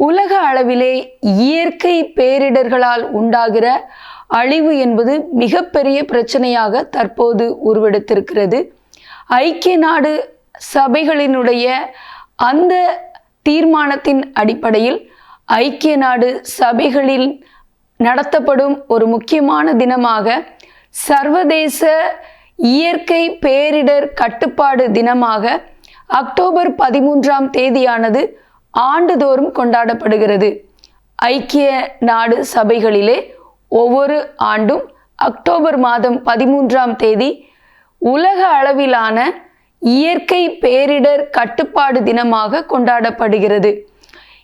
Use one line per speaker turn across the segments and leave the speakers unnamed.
உலக அளவிலே இயற்கை பேரிடர்களால் உண்டாகிற அழிவு என்பது மிகப்பெரிய பிரச்சனையாக தற்போது உருவெடுத்திருக்கிறது. ஐக்கிய நாடு சபைகளினுடைய அந்த தீர்மானத்தின் அடிப்படையில் ஐக்கிய நாடு சபைகளில் நடத்தப்படும் ஒரு முக்கியமான தினமாக சர்வதேச இயற்கை பேரிடர் கட்டுப்பாடு தினமாக அக்டோபர் பதிமூன்றாம் தேதியானது ஆண்டுதோறும் கொண்டாடப்படுகிறது. ஐக்கிய நாடு சபைகளிலே ஒவ்வொரு ஆண்டும் அக்டோபர் மாதம் பதிமூன்றாம் தேதி உலக அளவிலான இயற்கை பேரிடர் கட்டுப்பாடு தினமாக கொண்டாடப்படுகிறது.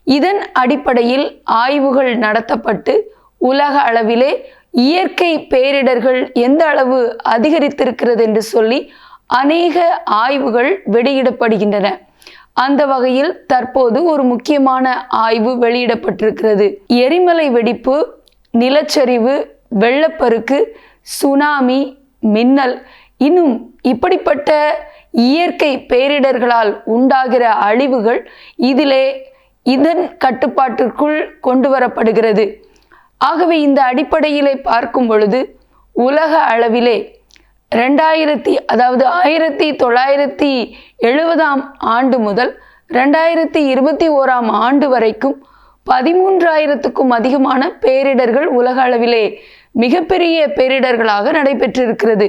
இதன் அடிப்படையில் ஆய்வுகள் நடத்தப்பட்டு உலக அளவிலே இயற்கை பேரிடர்கள் எந்த அளவு அதிகரித்திருக்கிறது என்று சொல்லி அநேக ஆய்வுகள் வெளியிடப்படுகின்றன. அந்த வகையில் தற்போது ஒரு முக்கியமான ஆய்வு வெளியிடப்பட்டிருக்கிறது. எரிமலை வெடிப்பு நிலச்சரிவு வெள்ளப்பெருக்கு சுனாமி மின்னல் இன்னும் இப்படிப்பட்ட இயற்கை பேரிடர்களால் உண்டாகிற அழிவுகள் இதிலே இதன் கட்டுப்பாட்டிற்குள் கொண்டு வரப்படுகிறது ஆகவே இந்த அடிப்படையிலே பார்க்கும் பொழுது உலக அளவிலே ரெண்டாயிரத்தி அதாவது ஆயிரத்தி தொள்ளாயிரத்தி எழுபதாம் ஆண்டு முதல் ரெண்டாயிரத்தி இருபத்தி ஓராம் ஆண்டு வரைக்கும் பதிமூன்றாயிரத்துக்கும் அதிகமான பேரிடர்கள் உலக அளவிலே மிகப்பெரிய பேரிடர்களாக நடைபெற்றிருக்கிறது.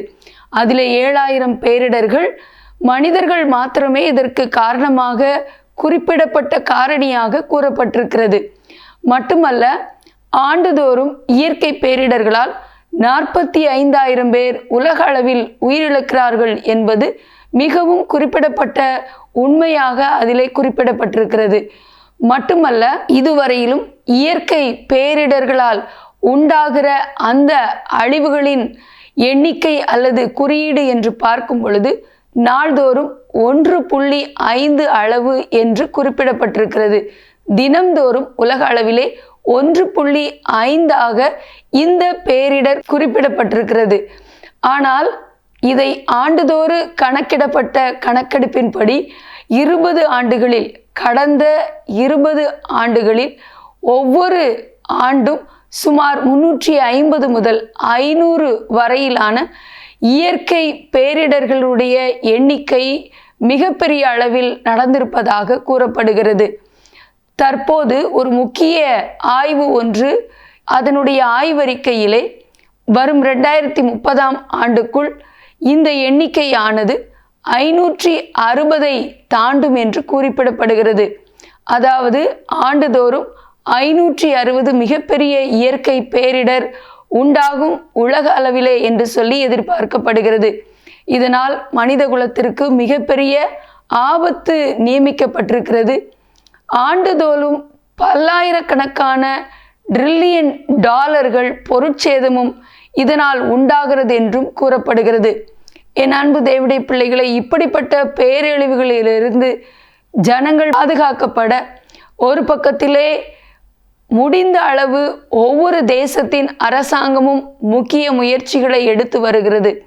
அதில் ஏழாயிரம் பேரிடர்கள் மனிதர்கள் மாத்திரமே இதற்கு காரணமாக குறிப்பிடப்பட்ட காரணியாக கூறப்பட்டிருக்கிறது. மட்டுமல்ல ஆண்டுதோறும் இயற்கை பேரிடர்களால் நாற்பத்தி ஐந்தாயிரம் பேர் உலக அளவில் உயிரிழக்கிறார்கள் என்பது மிகவும் குறிப்பிடப்பட்ட உண்மையாக அதிலே குறிப்பிடப்பட்டிருக்கிறது. மட்டுமல்ல இதுவரையிலும் இயற்கை பேரிடர்களால் உண்டாகிற அந்த அழிவுகளின் எண்ணிக்கை அல்லது குறியீடு என்று பார்க்கும் பொழுது நாள்தோறும் ஒன்று புள்ளி ஐந்து அளவு என்று குறிப்பிடப்பட்டிருக்கிறது. தினம்தோறும் உலக அளவிலே ஒன்று புள்ளி ஐந்தாக இந்த பேரிடர் குறிப்பிடப்பட்டிருக்கிறது. ஆனால் இதை ஆண்டுதோறு கணக்கிடப்பட்ட கணக்கெடுப்பின்படி இருபது ஆண்டுகளில் கடந்த இருபது ஆண்டுகளில் ஒவ்வொரு ஆண்டும் சுமார் முன்னூற்றி ஐம்பது முதல் ஐநூறு வரையிலான இயற்கை பேரிடர்களுடைய எண்ணிக்கை மிகப்பெரிய அளவில் நடந்திருப்பதாக கூறப்படுகிறது. தற்போது ஒரு முக்கிய ஆய்வு ஒன்று அதனுடைய ஆய்வறிக்கையிலே வரும் ரெண்டாயிரத்தி முப்பதாம் ஆண்டுக்குள் இந்த எண்ணிக்கையானது ஐநூற்றி அறுபதை தாண்டும் என்று குறிப்பிடப்படுகிறது. அதாவது ஆண்டுதோறும் ஐநூற்றி அறுபது மிகப்பெரிய இயற்கை பேரிடர் உண்டாகும் உலக அளவிலே என்று சொல்லி எதிர்பார்க்கப்படுகிறது. இதனால் மனித குலத்திற்கு மிகப்பெரிய ஆபத்து நியமிக்கப்பட்டிருக்கிறது. ஆண்டுதோறும் பல்லாயிரக்கணக்கான ட்ரில்லியன் டாலர்கள் பொருட்சேதமும் இதனால் உண்டாகிறது என்றும் கூறப்படுகிறது. என் அன்பு தேவடைய பிள்ளைகளை இப்படிப்பட்ட பேரழிவுகளிலிருந்து ஜனங்கள் பாதுகாக்கப்பட ஒரு பக்கத்திலே முடிந்த அளவு ஒவ்வொரு தேசத்தின் அரசாங்கமும் முக்கிய முயற்சிகளை எடுத்து வருகிறது.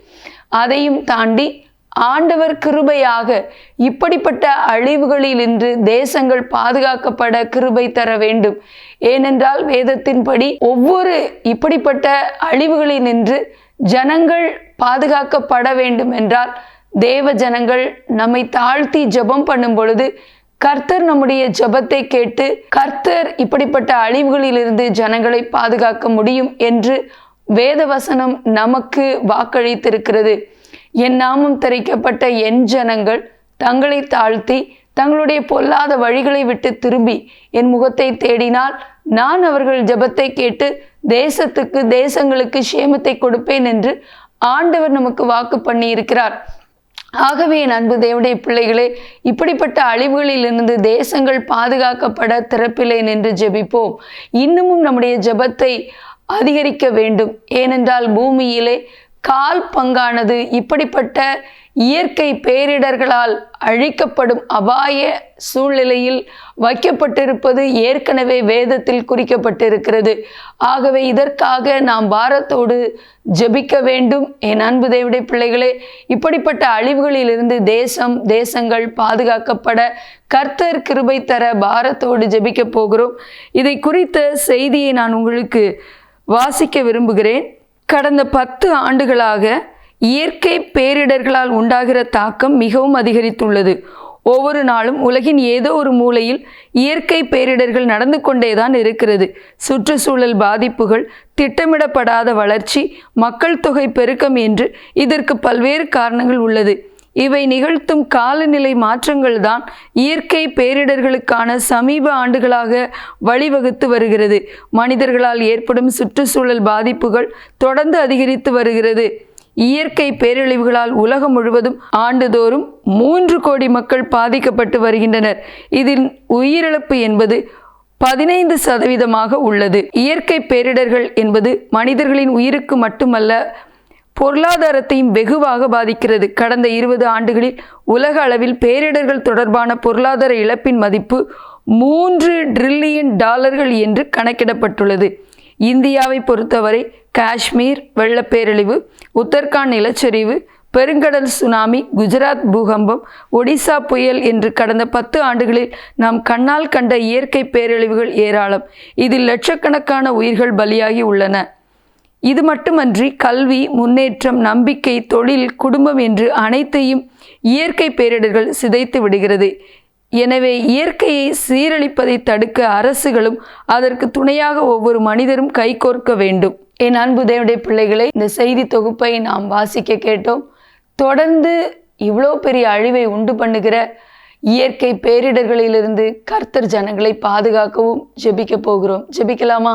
அதையும் தாண்டி ஆண்டவர் கிருபையாக இப்படிப்பட்ட அழிவுகளில் இன்று தேசங்கள் பாதுகாக்கப்பட கிருபை தர வேண்டும். ஏனென்றால் வேதத்தின்படி ஒவ்வொரு இப்படிப்பட்ட அழிவுகளில் நின்று ஜனங்கள் பாதுகாக்கப்பட வேண்டும் என்றால் தேவ ஜனங்கள் நம்மை தாழ்த்தி ஜெபம் பண்ணும் பொழுது கர்த்தர் நம்முடைய ஜெபத்தை கேட்டு கர்த்தர் இப்படிப்பட்ட அழிவுகளிலிருந்து ஜனங்களை பாதுகாக்க முடியும் என்று வேதவசனம் நமக்கு வாக்களித்திருக்கிறது. என் நாமம் திரைக்கப்பட்ட என் ஜனங்கள் தங்களை தாழ்த்தி தங்களுடைய பொல்லாத வழிகளை விட்டு திரும்பி என் முகத்தை தேடினால் நான் அவர்கள் ஜெபத்தை கேட்டு தேசத்துக்கு தேசங்களுக்கு சேமத்தை கொடுப்பேன் என்று ஆண்டவர் நமக்கு வாக்கு பண்ணியிருக்கிறார். ஆகவே என் அன்பு தேவடைய பிள்ளைகளே இப்படிப்பட்ட அழிவுகளிலிருந்து தேசங்கள் பாதுகாக்கப்பட திறப்பிலே நின்று ஜெபிப்போம். இன்னமும் நம்முடைய ஜெபத்தை அதிகரிக்க வேண்டும். ஏனென்றால் பூமியிலே கால் பங்கானது இப்படிப்பட்ட இயற்கை பேரிடர்களால் அழிக்கப்படும் அபாய சூழ்நிலையில் வைக்கப்பட்டிருப்பது ஏற்கனவே வேதத்தில் குறிக்கப்பட்டிருக்கிறது. ஆகவே இதற்காக நாம் பாரத்தோடு ஜெபிக்க வேண்டும். என் அன்பு தேவடைய பிள்ளைகளே இப்படிப்பட்ட அழிவுகளிலிருந்து தேசம் தேசங்கள் பாதுகாக்கப்பட கர்த்தர் கிருபை தர பாரத்தோடு ஜெபிக்க போகிறோம். இதை குறித்த செய்தியை நான் உங்களுக்கு வாசிக்க விரும்புகிறேன். கடந்த பத்து ஆண்டுகளாக இயற்கை பேரிடர்களால் உண்டாகிற தாக்கம் மிகவும் அதிகரித்துள்ளது. ஒவ்வொரு நாளும் உலகின் ஏதோ ஒரு மூலையில் இயற்கை பேரிடர்கள் நடந்து கொண்டேதான் இருக்கிறது. சுற்றுச்சூழல் பாதிப்புகள் திட்டமிடப்படாத வளர்ச்சி மக்கள் தொகை பெருக்கம் என்று இதற்கு பல்வேறு காரணங்கள் உள்ளது. இவை நிகழ்த்தும் காலநிலை மாற்றங்கள் தான் இயற்கை பேரிடர்களுக்கான சமீப ஆண்டுகளாக வழிவகுத்து வருகிறது. மனிதர்களால் ஏற்படும் சுற்றுச்சூழல் பாதிப்புகள் தொடர்ந்து அதிகரித்து வருகிறது. இயற்கை பேரழிவுகளால் உலகம் முழுவதும் ஆண்டுதோறும் மூன்று கோடி மக்கள் பாதிக்கப்பட்டு வருகின்றனர். இதில் உயிரிழப்பு என்பது பதினைந்து சதவீதமாக உள்ளது. இயற்கை பேரிடர்கள் என்பது மனிதர்களின் உயிருக்கு மட்டுமல்ல பொருளாதாரத்தையும் வெகுவாக பாதிக்கிறது. கடந்த இருபது ஆண்டுகளில் உலக அளவில் பேரிடர்கள் தொடர்பான பொருளாதார இழப்பின் மதிப்பு மூன்று ட்ரில்லியன் டாலர்கள் என்று கணக்கிடப்பட்டுள்ளது. இந்தியாவை பொறுத்தவரை காஷ்மீர் வெள்ளப்பேரழிவு உத்தரகாண்ட் நிலச்சரிவு பெருங்கடல் சுனாமி குஜராத் பூகம்பம் ஒடிசா புயல் என்று கடந்த பத்து ஆண்டுகளில் நாம் கண்ணால் கண்ட இயற்கை பேரழிவுகள் ஏராளம். இதில் லட்சக்கணக்கான உயிர்கள் பலியாகி உள்ளன. இது மட்டுமன்றி கல்வி முன்னேற்றம் நம்பிக்கை தொழில் குடும்பம் என்று அனைத்தையும் இயற்கை பேரிடர்கள் சிதைத்து விடுகிறது. எனவே இயற்கையை சீரழிப்பதை தடுக்க அரசுகளும் அதற்கு துணையாக ஒவ்வொரு மனிதரும் கைகோர்க்க வேண்டும். என் அன்பு தேவடைய பிள்ளைகளை இந்த செய்தி தொகுப்பை நாம் வாசிக்க கேட்டோம். தொடர்ந்து இவ்வளோ பெரிய அழிவை உண்டு பண்ணுகிற இயற்கை பேரிடர்களிலிருந்து கர்த்தர் ஜனங்களை பாதுகாக்கவும் ஜெபிக்க போகிறோம். ஜெபிக்கலாமா?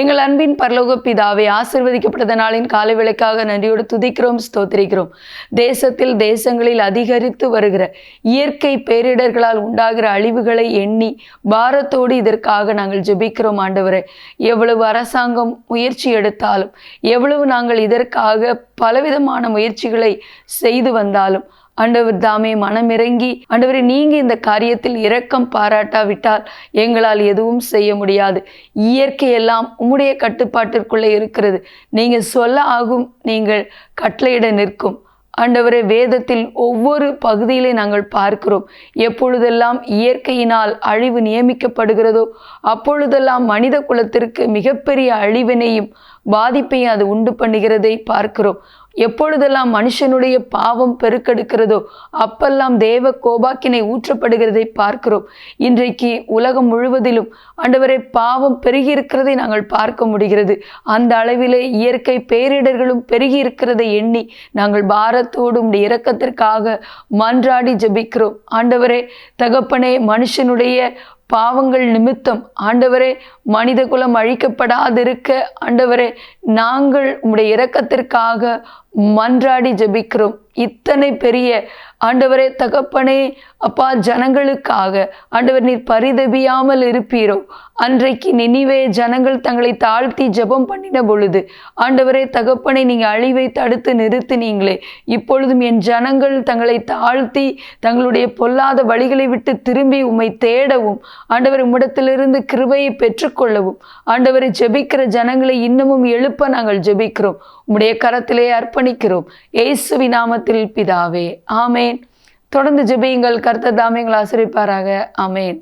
எங்கள் அன்பின் பரலோக பிதாவை ஆசிர்வதிக்கப்பட்ட நாளின் காலை விளக்காக நன்றியோடு துதிக்கிறோம் ஸ்தோத்திரிக்கிறோம். தேசத்தில் தேசங்களில் அதிகரித்து வருகிற இயற்கை பேரிடர்களால் உண்டாகிற அழிவுகளை எண்ணி பாரத்தோடு இதற்காக நாங்கள் ஜெபிக்கிறோம் ஆண்டவரை. எவ்வளவு அரசாங்கம் முயற்சி எடுத்தாலும் எவ்வளவு நாங்கள் இதற்காக பலவிதமான முயற்சிகளை செய்து வந்தாலும் ஆண்டவர் தாமே மனமிறங்கி ஆண்டவரே நீங்க இந்த காரியத்தில் இரக்கம் பாராட்டாவிட்டால் எங்களால் எதுவும் செய்ய முடியாது. இயற்கை எல்லாம் உம்முடைய கட்டுப்பாட்டிற்குள்ளே இருக்கிறது. நீங்க சொல்ல ஆகும் நீங்கள் கட்டளையிட நிற்கும். ஆண்டவரே வேதத்தில் ஒவ்வொரு பகுதியிலே நாங்கள் பார்க்கிறோம். எப்பொழுதெல்லாம் இயற்கையினால் அழிவு நியமிக்கப்படுகிறதோ அப்பொழுதெல்லாம் மனித குலத்திற்கு மிகப்பெரிய அழிவினையும் பாதிப்பையும் அது உண்டு பண்ணுகிறதை பார்க்கிறோம். எப்பொழுதெல்லாம் மனுஷனுடைய பாவம் பெருக்கெடுக்கிறதோ அப்பெல்லாம் தேவ கோபாக்கினை ஊற்றப்படுகிறதை பார்க்கிறோம். இன்றைக்கு உலகம் முழுவதிலும் ஆண்டவரை பாவம் பெருகி இருக்கிறதை நாங்கள் பார்க்க முடிகிறது. அந்த அளவிலே இயற்கை பேரிடர்களும் பெருகி இருக்கிறதை எண்ணி நாங்கள் பாரத்தோடும் இறக்கத்திற்காக இரக்கத்திற்காக மன்றாடி ஜெபிக்கிறோம். ஆண்டவரே தகப்பனே மனுஷனுடைய பாவங்கள் நிமித்தம். ஆண்டவரே மனித குலம் அழிக்கப்படாதிருக்க ஆண்டவரே நாங்கள் உம்முடைய இரக்கத்திற்காக மன்றாடி ஜபிக்கிறோம். இத்தனை பெரிய ஆண்டவரே தகப்பனே அப்பா ஜனங்களுக்காக ஆண்டவர் நீர் பரிதபியாமல் இருப்பீரோ. அன்றைக்கு நினிவே ஜனங்கள் தங்களை தாழ்த்தி ஜெபம் பண்ணின பொழுது ஆண்டவரே தகப்பனை நீங்கள் அழிவை தடுத்து நிறுத்தினீங்களே. இப்பொழுதும் என் ஜனங்கள் தங்களை தாழ்த்தி தங்களுடைய பொல்லாத வழிகளை விட்டு திரும்பி உம்மை தேடவும் ஆண்டவர் உம்மிடத்திலிருந்து கிருபையை பெற்றுக்கொள்ளவும் ஆண்டவரை ஜெபிக்கிற ஜனங்களை இன்னமும் எழுப்ப நாங்கள் ஜெபிக்கிறோம். உம்முடைய கரத்திலே அர்ப்பணிக்கிறோம். ஏசுவி நாமத்தில் பிதாவே ஆமேன். தொடர்ந்து ஜெபியுங்கள் கர்த்தர் தாமே எங்களை ஆசிரிப்பாராக ஆமேன்.